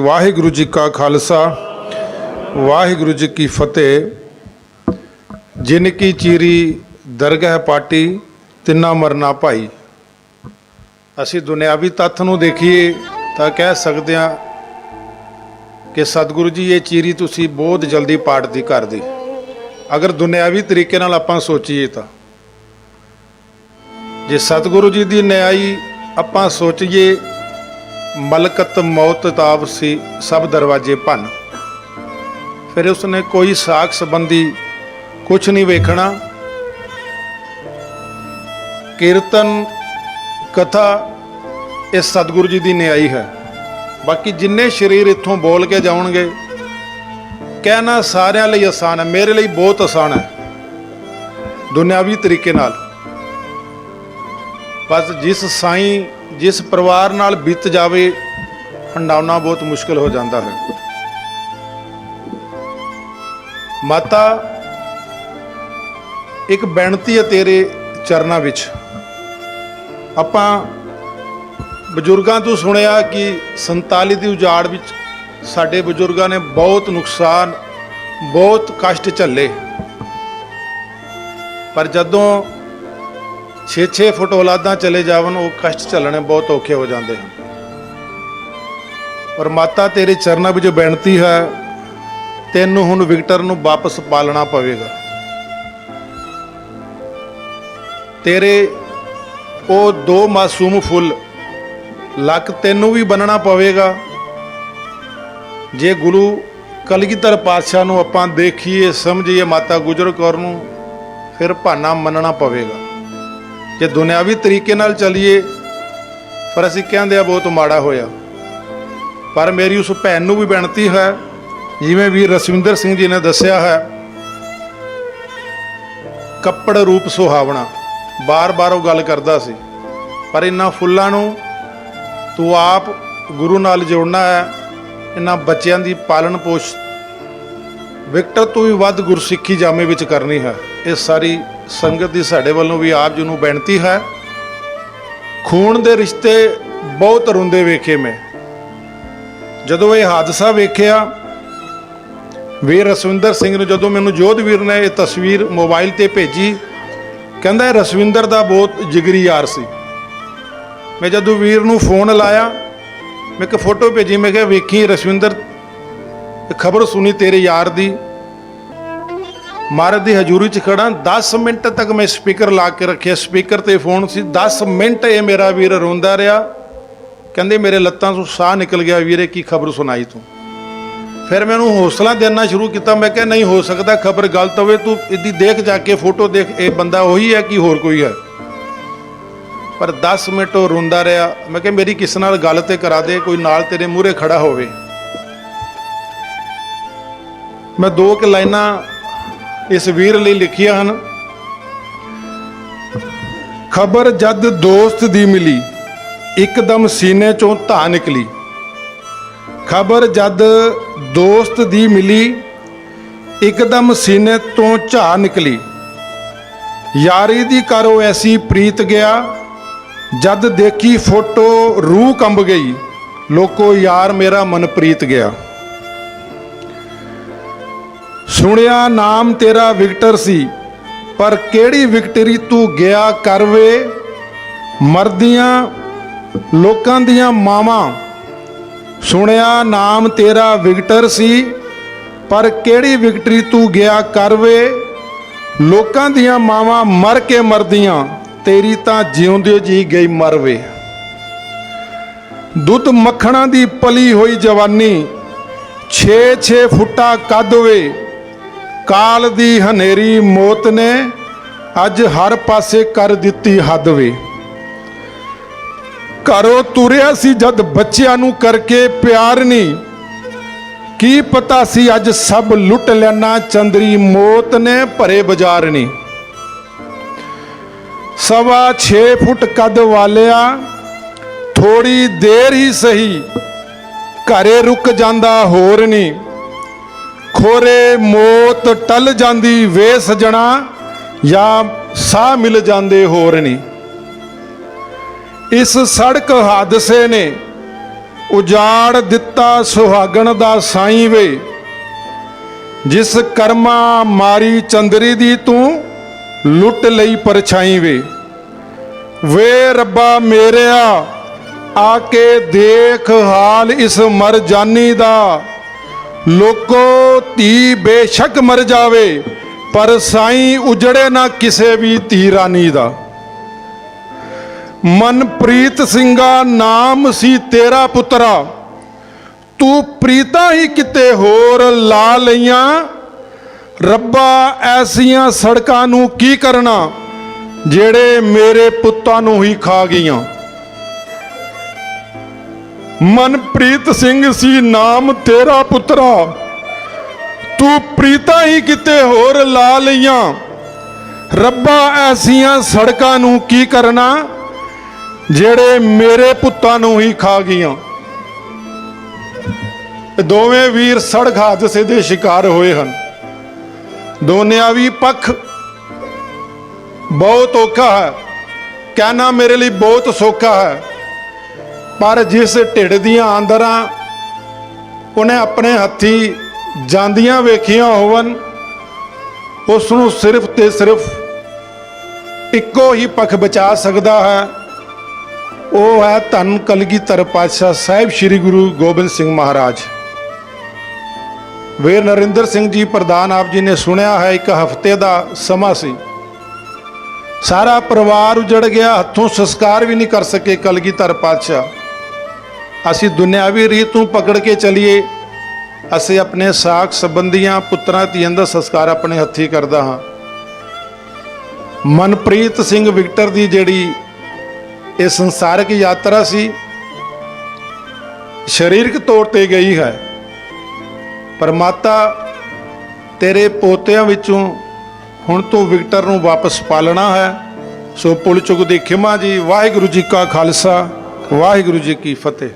ਵਾਹਿਗੁਰੂ ਜੀ ਕਾ ਖਾਲਸਾ, ਵਾਹਿਗੁਰੂ ਜੀ ਕੀ ਫਤਿਹ। ਜਿਨ ਕੀ ਚੀਰੀ ਦਰਗਹਿ ਪਾਟੀ, ਤਿੰਨਾ ਮਰਨਾ ਭਾਈ। ਅਸੀਂ ਦੁਨਿਆਵੀ ਤੱਥ ਨੂੰ ਦੇਖੀਏ ਤਾਂ ਕਹਿ ਸਕਦੇ ਹਾਂ ਕਿ ਸਤਿਗੁਰੂ ਜੀ, ਇਹ ਚੀਰੀ ਤੁਸੀਂ ਬਹੁਤ ਜਲਦੀ ਪਾਟਦੀ ਕਰ ਦੀ। ਅਗਰ ਦੁਨਿਆਵੀ ਤਰੀਕੇ ਨਾਲ ਆਪਾਂ ਸੋਚੀਏ ਤਾਂ। ਜੇ ਸਤਿਗੁਰੂ ਜੀ ਦੀ ਨਿਆਈ ਆਪਾਂ ਸੋਚੀਏ ਮਲਕਤ ਮੌਤ ਤਾਬ ਸੀ, ਸਭ ਦਰਵਾਜੇ ਭੰਨ। ਫਿਰ ਉਸਨੇ ਕੋਈ ਸਾਖ ਸੰਬੰਧੀ ਕੁਝ ਨਹੀਂ ਵੇਖਣਾ। ਕੀਰਤਨ, ਕਥਾ, ਇਹ ਸਤਿਗੁਰੂ ਜੀ ਦੀ ਨਿਆਈ ਹੈ। ਬਾਕੀ ਜਿੰਨੇ ਸ਼ਰੀਰ ਇੱਥੋਂ ਬੋਲ ਕੇ ਜਾਣਗੇ ਕਹਿਣਾ ਸਾਰਿਆਂ ਲਈ ਆਸਾਨ ਹੈ, ਮੇਰੇ ਲਈ ਬਹੁਤ ਆਸਾਨ ਹੈ, ਦੁਨਿਆਵੀ ਤਰੀਕੇ ਨਾਲ। ਬਸ ਜਿਸ ਸਾਈਂ ਜਿਸ ਪਰਿਵਾਰ ਨਾਲ ਬੀਤ ਜਾਵੇ, ਹੰਡਾਉਣਾ ਬਹੁਤ ਮੁਸ਼ਕਲ ਹੋ ਜਾਂਦਾ ਹੈ। ਮਾਤਾ, ਇੱਕ ਬੇਨਤੀ ਹੈ ਤੇਰੇ ਚਰਨਾਂ ਵਿੱਚ। ਆਪਾਂ ਬਜ਼ੁਰਗਾਂ ਤੋਂ ਸੁਣਿਆ ਕਿ 47 ਦੀ ਉਜਾੜ ਵਿੱਚ ਸਾਡੇ ਬਜ਼ੁਰਗਾਂ ਨੇ ਬਹੁਤ ਨੁਕਸਾਨ, ਬਹੁਤ ਕਸ਼ਟ ਝੱਲੇ। ਪਰ ਜਦੋਂ 6-6 ਫੁੱਟ ਔਲਾਦਾਂ ਚਲੇ ਜਾਵਨ ਉਹ ਕਸ਼ਟ ਝੱਲਣੇ ਬਹੁਤ ਔਖੇ ਹੋ ਜਾਂਦੇ ਹਨ। ਪਰ ਮਾਤਾ ਤੇਰੇ ਚਰਨਾਂ ਵਿੱਚ ਬੇਨਤੀ ਹੈ, ਤੈਨੂੰ ਹੁਣ ਵਿਕਟਰ ਨੂੰ ਵਾਪਸ ਪਾਲਣਾ ਪਵੇਗਾ। ਤੇਰੇ ਉਹ ਦੋ ਮਾਸੂਮ ਫੁੱਲ, ਲੱਕ ਤੈਨੂੰ ਵੀ ਬੰਨਣਾ ਪਵੇਗਾ। ਜੇ ਗੁਰੂ ਕਲਗੀਧਰ ਪਾਤਸ਼ਾਹ ਨੂੰ ਆਪਾਂ ਦੇਖੀਏ, ਸਮਝੀਏ ਮਾਤਾ ਗੁਜਰ ਕੌਰ ਨੂੰ, ਫਿਰ ਭਾਨਾ ਮੰਨਣਾ ਪਵੇਗਾ। ਜੇ ਦੁਨਿਆਵੀ ਤਰੀਕੇ ਨਾਲ ਚੱਲੀਏ, ਪਰ ਅਸੀਂ ਕਹਿੰਦੇ ਆ ਬਹੁਤ ਮਾੜਾ ਹੋਇਆ। ਪਰ ਮੇਰੀ ਉਸ ਭੈਣ ਨੂੰ ਵੀ ਬੇਨਤੀ ਹੈ, ਜਿਵੇਂ ਵੀ ਰਸਵਿੰਦਰ ਸਿੰਘ ਜੀ ਨੇ ਦੱਸਿਆ ਹੈ, ਕੱਪੜ ਰੂਪ ਸੁਹਾਵਣਾ, ਬਾਰ-ਬਾਰ ਉਹ ਗੱਲ ਕਰਦਾ ਸੀ। ਪਰ ਇਹਨਾਂ ਫੁੱਲਾਂ ਨੂੰ ਤੂੰ ਆਪ ਗੁਰੂ ਨਾਲ ਜੋੜਨਾ ਹੈ, ਇਹਨਾਂ ਬੱਚਿਆਂ ਦੀ ਪਾਲਣ ਪੋਸ਼ ਵਿਕਟਰ, ਤੋਂ ਵੀ ਵੱਧ ਗੁਰਸਿੱਖੀ ਜਾਮੇ ਵਿੱਚ ਕਰਨੀ ਹੈ। ਇਹ ਸਾਰੀ ਸੰਗਤ ਦੀ ਸਾਡੇ ਵੱਲੋਂ ਵੀ ਆਪ ਜੀ ਨੂੰ ਬੇਨਤੀ ਹੈ। ਖੂਨ ਦੇ ਰਿਸ਼ਤੇ ਬਹੁਤ ਰੁੰਦੇ ਵੇਖੇ ਮੈਂ। ਜਦੋਂ ਇਹ ਹਾਦਸਾ ਵੇਖਿਆ, ਵੀਰ ਰਸਵਿੰਦਰ ਸਿੰਘ ਨੂੰ ਜਦੋਂ ਮੈਨੂੰ ਜੋਧ ਵੀਰ ਨੇ ਇਹ ਤਸਵੀਰ ਮੋਬਾਈਲ ਤੇ ਭੇਜੀ, ਕਹਿੰਦਾ ਇਹ ਰਸਵਿੰਦਰ ਦਾ ਬਹੁਤ ਜਿਗਰੀ ਯਾਰ ਸੀ। ਮੈਂ ਜਦੋਂ ਵੀਰ ਨੂੰ ਫੋਨ ਲਾਇਆ, ਮੈਂ ਇੱਕ ਫੋਟੋ ਭੇਜੀ, ਮੈਂ ਕਿਹਾ, ਵੇਖੀ ਰਸਵਿੰਦਰ ਖਬਰ ਸੁਣੀ ਤੇਰੇ ਯਾਰ ਦੀ। ਮਹਾਰਾਜ ਦੀ ਹਜ਼ੂਰੀ 'ਚ ਖੜਾ 10 ਮਿੰਟ ਤੱਕ ਮੈਂ ਸਪੀਕਰ ਲਾ ਕੇ ਰੱਖਿਆ। ਸਪੀਕਰ ਤੇ ਫੋਨ ਸੀ। 10 ਮਿੰਟ ਇਹ ਮੇਰਾ ਵੀਰ ਰੋਂਦਾ ਰਿਹਾ। ਕਹਿੰਦੇ, ਮੇਰੇ ਲੱਤਾਂ ਤੋਂ ਸਾਹ ਨਿਕਲ ਗਿਆ ਵੀਰੇ, ਕੀ ਖਬਰ ਸੁਣਾਈ ਤੂੰ? ਫਿਰ ਮੈਂ ਉਹਨੂੰ ਹੌਸਲਾ ਦੇਣਾ ਸ਼ੁਰੂ ਕੀਤਾ। ਮੈਂ ਕਿਹਾ, ਨਹੀਂ, ਹੋ ਸਕਦਾ ਖਬਰ ਗਲਤ ਹੋਵੇ। ਤੂੰ ਇਹਦੀ ਦੇਖ ਜਾ ਕੇ, ਫੋਟੋ ਦੇਖ। ਇਹ ਬੰਦਾ ਉਹੀ ਹੈ ਕਿ ਹੋਰ ਕੋਈ ਹੈ? ਪਰ 10 ਮਿੰਟ ਉਹ ਰੋਂਦਾ ਰਿਹਾ। ਮੈਂ ਕਿਹਾ, ਮੇਰੀ ਕਿਸ ਨਾਲ ਗੱਲ ਤੇ ਕਰਾ ਦੇ? ਕੋਈ ਨਾਲ ਤੇਰੇ ਮੂਹਰੇ ਖੜਾ ਹੋਵੇ? ਮੈਂ ਦੋ ਕਿ ਲਾਈਨਾਂ ਇਸ ਵੀਰ ਲਈ ਲਿਖੀਆਂ ਹਨ। ਖਬਰ ਜਦ ਦੋਸਤ ਦੀ ਮਿਲੀ, ਇੱਕਦਮ ਸੀਨੇ ਚੋਂ ਧਾ ਨਿਕਲੀ। ਖਬਰ ਜਦ ਦੋਸਤ ਦੀ ਮਿਲੀ, ਇੱਕਦਮ ਸੀਨੇ ਤੋਂ ਝਾ ਨਿਕਲੀ। ਯਾਰੀ ਦੀ ਕਰੋ ਐਸੀ ਪ੍ਰੀਤ ਗਿਆ, ਜਦ ਦੇਖੀ ਫੋਟੋ ਰੂਹ ਕੰਬ ਗਈ। ਲੋਕੋ ਯਾਰ ਮੇਰਾ ਮਨ ਪ੍ਰੀਤ ਗਿਆ। ਸੁਣਿਆ ਨਾਮ ਤੇਰਾ ਵਿਕਟਰ ਸੀ, ਪਰ ਕਿਹੜੀ ਵਿਕਟਰੀ ਤੂੰ ਗਿਆ ਕਰਵੇ? ਮਰਦੀਆਂ ਲੋਕਾਂ ਦੀਆਂ ਮਾਵਾਂ, ਸੁਣਿਆ ਨਾਮ ਤੇਰਾ ਵਿਕਟਰ ਸੀ, ਪਰ ਕਿਹੜੀ ਵਿਕਟਰੀ ਤੂੰ ਗਿਆ ਕਰਵੇ? ਲੋਕਾਂ ਦੀਆਂ ਮਾਵਾਂ ਮਰ ਕੇ ਮਰਦੀਆਂ, ਤੇਰੀ ਤਾਂ ਜਿਉਂਦੇ ਜੀ ਗਈ ਮਰਵੇ। ਦੁੱਧ ਮੱਖਣਾ ਦੀ ਪਲੀ ਹੋਈ ਜਵਾਨੀ 6-6 ਫੁੱਟਾ ਕੱਦ ਵੇ ਕਾਲ ਦੀ ਹਨੇਰੀ ਮੌਤ ਨੇ ਅੱਜ ਹਰ ਪਾਸੇ ਕਰ ਦਿੱਤੀ ਹੱਦ ਵੇ। ਘਰੋਂ ਤੁਰਿਆ ਸੀ ਜਦ ਬੱਚਿਆਂ ਨੂੰ ਕਰਕੇ ਪਿਆਰ ਨਹੀਂ। ਕੀ ਪਤਾ ਸੀ ਅੱਜ ਸਭ ਲੁੱਟ ਲੈਣਾ, ਚੰਦਰੀ ਮੌਤ ਨੇ ਭਰੇ ਬਾਜ਼ਾਰ ਨਹੀਂ। ਸਵਾ 6 ਫੁੱਟ ਕੱਦ ਵਾਲਿਆ ਥੋੜੀ ਦੇਰ ਹੀ ਸਹੀ। ਘਰੇ ਰੁਕ ਜਾਂਦਾ ਹੋਰ ਨਹੀਂ। ਖੋਰੇ ਮੌਤ ਟਲ ਜਾਂਦੀ ਵੇ ਸਜਣਾ ਜਾਂ ਸਾਹ ਮਿਲ ਜਾਂਦੇ ਹੋਰ ਨਹੀਂ ਇਸ ਸੜਕ ਹਾਦਸੇ ਨੇ ਉਜਾੜ ਦਿੱਤਾ ਸੁਹਾਗਣ ਦਾ ਸਾਈਂ ਵੇ। ਜਿਸ ਕਰਮਾ ਮਾਰੀ ਚੰਦਰੀ ਦੀ ਤੂੰ ਲੁੱਟ ਲਈ ਪਰਛਾਈ ਵੇ। ਵੇ ਰੱਬਾ ਮੇਰਿਆ, ਆ ਕੇ ਦੇਖ ਹਾਲ ਇਸ ਮਰ ਜਾਨੀ ਦਾ। ਲੋਕੋ ਧੀ ਬੇਸ਼ੱਕ ਮਰ ਜਾਵੇ, ਪਰ ਸਾਈਂ ਉਜੜੇ ਨਾ ਕਿਸੇ ਵੀ ਧੀ ਰਾਨੀ ਦਾ। ਮਨਪ੍ਰੀਤ ਸਿੰਘਾ, ਨਾਮ ਸੀ ਤੇਰਾ ਪੁੱਤਰਾ। ਤੂੰ ਪ੍ਰੀਤਾ ਹੀ ਕਿਤੇ ਹੋਰ ਲਾ ਲਈਆਂ। ਰੱਬਾ, ਐਸੀਆਂ ਸੜਕਾਂ ਨੂੰ ਕੀ ਕਰਨਾ, ਜਿਹੜੇ ਮੇਰੇ ਪੁੱਤਾਂ ਨੂੰ ਹੀ ਖਾ ਗਈਆਂ। ਮਨਪ੍ਰੀਤ ਸਿੰਘ ਸੀ, ਨਾਮ ਤੇਰਾ ਪੁੱਤਰਾ। ਤੂੰ ਪ੍ਰੀਤਾ ਹੀ ਕਿਤੇ ਹੋਰ ਲਾ ਲਈਆਂ। ਰੱਬਾ, ਐਸੀਆਂ ਸੜਕਾਂ ਨੂੰ ਕੀ ਕਰਨਾ? ਜਿਹੜੇ ਮੇਰੇ ਪੁੱਤਾਂ ਨੂੰ ਹੀ ਖਾ ਗਈਆਂ। ਦੋਵੇਂ ਵੀਰ ਸੜਕ ਹਾਦਸੇ ਦੇ ਸ਼ਿਕਾਰ ਹੋਏ ਹਨ। ਦੋਨਿਆਂ ਵੀ ਪੱਖ ਬਹੁਤ ਔਖਾ ਹੈ। ਕਹਿਣਾ ਮੇਰੇ ਲਈ ਬਹੁਤ ਸੌਖਾ ਹੈ। ਪਰ ਜਿਸ ਢਿੱਡ ਦੀਆਂ ਆਂਦਰਾਂ ਉਹਨੇ ਆਪਣੇ ਹੱਥੀ ਜਾਂਦੀਆਂ ਵੇਖੀਆਂ ਹੋਵਨ ਉਸ ਨੂੰ ਸਿਰਫ ਤੇ ਸਿਰਫ ਇੱਕੋ ਹੀ ਪੱਖ ਬਚਾ ਸਕਦਾ ਹੈ। ਉਹ ਹੈ ਧੰਨ ਕਲਗੀਧਰ ਪਾਤਸ਼ਾਹ ਸਾਹਿਬ ਸ੍ਰੀ ਗੁਰੂ ਗੋਬਿੰਦ ਸਿੰਘ ਮਹਾਰਾਜ। ਵੀਰ ਨਰਿੰਦਰ ਸਿੰਘ ਜੀ ਪ੍ਰਧਾਨ ਆਪ ਜੀ ਨੇ ਸੁਣਿਆ ਹੈ, ਇੱਕ ਹਫ਼ਤੇ ਦਾ ਸਮਾਂ ਸੀ। ਸਾਰਾ ਪਰਿਵਾਰ ਉਜੜ ਗਿਆ, ਹੱਥੋਂ ਸੰਸਕਾਰ ਵੀ ਨਹੀਂ ਕਰ ਸਕੇ ਕਲਗੀਧਰ ਪਾਤਸ਼ਾਹ। ਅਸੀਂ ਦੁਨਿਆਵੀ ਰੀਤ ਨੂੰ ਪਕੜ ਕੇ ਚਲੀਏ। ਅਸੀਂ ਆਪਣੇ ਸਾਖ ਸੰਬੰਧੀਆਂ ਪੁੱਤਰਾਂ ਧੀਆਂ ਦਾ ਸੰਸਕਾਰ ਆਪਣੇ ਹੱਥੀ ਕਰਦਾ ਹਾਂ। ਮਨਪ੍ਰੀਤ ਸਿੰਘ ਵਿਕਟਰ ਦੀ ਜਿਹੜੀ ਇਹ ਸੰਸਾਰਿਕ ਯਾਤਰਾ ਸੀ, ਸਰੀਰਕ ਤੌਰ ਤੇ ਗਈ ਹੈ। ਪਰ ਮਾਤਾ ਤੇਰੇ ਪੋਤਿਆਂ ਵਿੱਚੋਂ ਹੁਣ ਤੋਂ ਵਿਕਟਰ ਨੂੰ ਵਾਪਸ ਪਾਲਣਾ ਹੈ। ਸੋ ਪੁਲ ਚੁੱਕ ਦੀ ਖਿਮਾ ਜੀ, ਵਾਹਿਗੁਰੂ ਜੀ ਕਾ ਖਾਲਸਾ, ਵਾਹਿਗੁਰੂ ਜੀ ਕੀ ਫਤਿਹ।